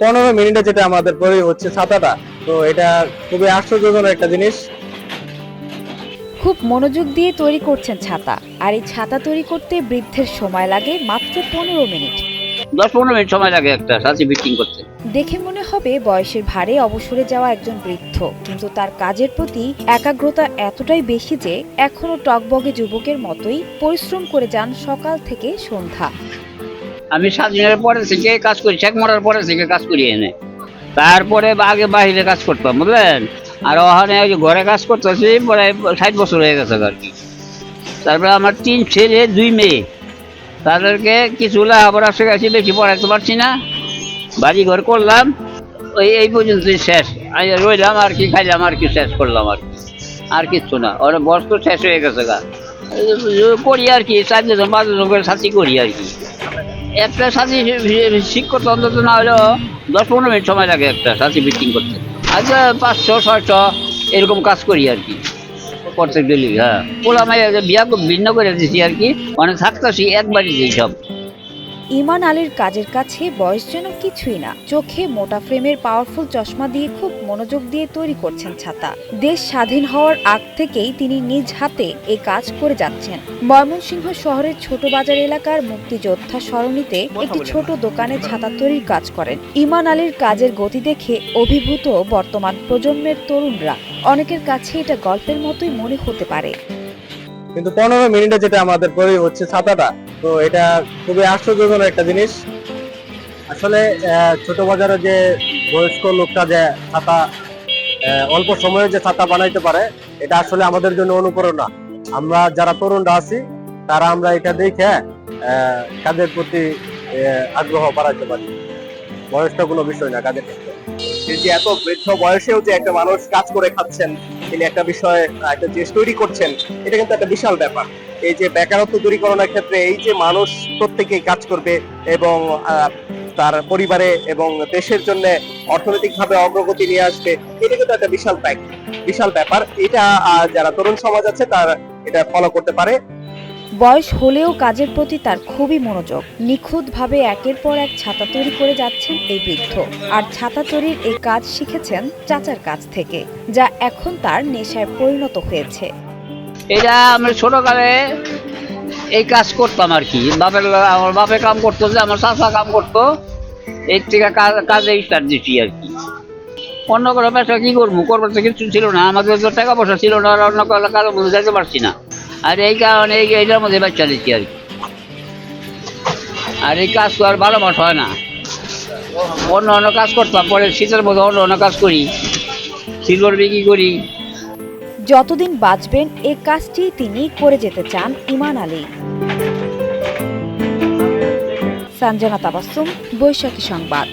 পনেরো মিনিটে যেটা আমাদের পরে হচ্ছে ছাতাটা তো এটা খুবই আশ্চর্যজনক একটা জিনিস। খুব মনোযোগ দিয়ে তৈরি করছেন ছাতা আর এই ছাতা তৈরি করতে বৃদ্ধের সময় লাগে মাত্র পনেরো মিনিট। দশ পনেরো মিনিট সময় লাগে একটা সাথে ফিটিং করতে। দেখে মনে হবে বয়সের ভারে অবসরে যাওয়া একজন বৃদ্ধ কিন্তু তার কাজের প্রতি একাগ্রতা এতটাই বেশি যে এখনও টকবগে যুবকের মতোই পরিশ্রম করে যান সকাল থেকে সন্ধ্যা। আমি স্বাধীনের পরে থেকে কাজ করি চেক মরার পরে থেকে কাজ করি এনে। তারপরে আগে বাহিরে কাজ করতাম, বুঝলেন? আর ওখানে ওই ঘরে কাজ করতেছি পরে ষাট বছর হয়ে গেছে আর কি তারপরে আমার তিন ছেলে, দুই মেয়ে। তাদেরকে কিছু লেখাপড়া শেখাচ্ছি বেশি পড়াতে পারছি না। বাড়ি ঘর করলাম, ওই এই পর্যন্তই শেষ। আমি রইলাম আর কি, খাইলাম আর কি, শেষ করলাম আর কি। আর কিচ্ছু না, ওরা বয়স তো শেষ হয়ে গেছে গা। করি আর কি, চার চারজন পাঁচজন করে সাথী করি আর কি। একটা সাথী শিক্ষক অন্তত না হলেও দশ পনেরো মিনিট সময় লাগে একটা সাথী ফিটিং করতে। আচ্ছা পাঁচশো, ছয়শো এরকম কাজ করি আর কি। প্রত্যেক ডেলি হ্যাঁ। পোলা মাইয়া বিয়া ভিন্ন করে দিছি আর কি মানে থাকতেছি একবারই সব। ইমান আলীর কাজের কাছে বয়স যেন কিছুই না। চোখে মোটা ফ্রেমের পাওয়ারফুল চশমা দিয়ে খুব মনোযোগ দিয়ে তৈরি করছেন ছাতা। দেশ স্বাধীন হওয়ার আগ থেকেই তিনি নিজ হাতে এই কাজ করে যাচ্ছেন। ময়মনসিংহ শহরের ছোট বাজার এলাকার মুক্তিযোদ্ধা সরণিতে একটি ছোট দোকানে ছাতা তৈরির কাজ করেন। ইমান আলীর কাজের গতি দেখে অভিভূত বর্তমান প্রজন্মের তরুণরা। অনেকের কাছে এটা গল্পের মতোই মনে হতে পারে। কিন্তু পনেরো মিনিটে যেটা আমাদের পরে হচ্ছে ছাতাটা, তো এটা খুবই আশ্চর্যজনক একটা জিনিস। আসলে ছোট বাজারে যে বয়স্ক লোকটা যে ছাতা অল্প সময়ে যে ছাতা বানাইতে পারে, এটা আসলে আমাদের জন্য অনুপ্রেরণা। আমরা যারা তরুণরা আছি, তারা আমরা এটা দেখে কাজের প্রতি আগ্রহ বাড়াইতে পারি। বয়সটা কোনো বিষয় না কাজের ক্ষেত্রে। এত বৃদ্ধ বয়সেও যে একটা মানুষ কাজ করে খাচ্ছেন তিনি একটা বিষয়ে, একটা জিনিস তৈরি করছেন, এটা কিন্তু একটা বিশাল ব্যাপার। এই যে বেকারত্ব দূরীকরণের ক্ষেত্রে এই যে মানুষ প্রত্যেকেই কাজ করবে এবং তার পরিবারে এবং দেশের জন্য অর্থনৈতিকভাবে অগ্রগতি নিয়ে আসবে, এটা কিন্তু একটা বিশাল বিশাল ব্যাপার। এটা যারা তরুণ সমাজ আছে তার এটা ফলো করতে পারে। বয়স হলেও কাজের প্রতি তার খুবই মনোযোগ। নিখুঁতভাবে একের পর এক ছাতা তৈরি করে যাচ্ছেন এই বৃদ্ধ। আর ছাতা তৈরির এই কাজ শিখেছেন চাচার কাছ থেকে, যা এখন তার নেশায় পরিণত হয়েছে। এটা আমরা ছোটকালে এই কাজ করতাম আর কি। বাপের আমার বাপে কাম করতো যে, আমার চাষা কাম করতো। এর থেকে কাজে স্টার্ট দিচ্ছি আর কি। অন্য কোনো পেশা কি করব? করবার তো কিছু ছিল না। আমাদের তো টাকা পয়সা ছিল না অন্য কোনো মধ্যে যেতে পারছি না। আর এই কারণে এই এইটার মধ্যে বাচ্চা দিচ্ছি আর কি। আর এই কাজ তো আর ভালো মাস হয় না। অন্য অন্য কাজ করতাম, পরে শীতের মধ্যে অন্য অন্য কাজ করি, সিলভার বিক্রি করি। যতদিন বাঁচবেন এই কাজটি তিনি করে যেতে চান ইমান আলী। সঞ্জনা তাবাসুম, বৈশাখী সংবাদ।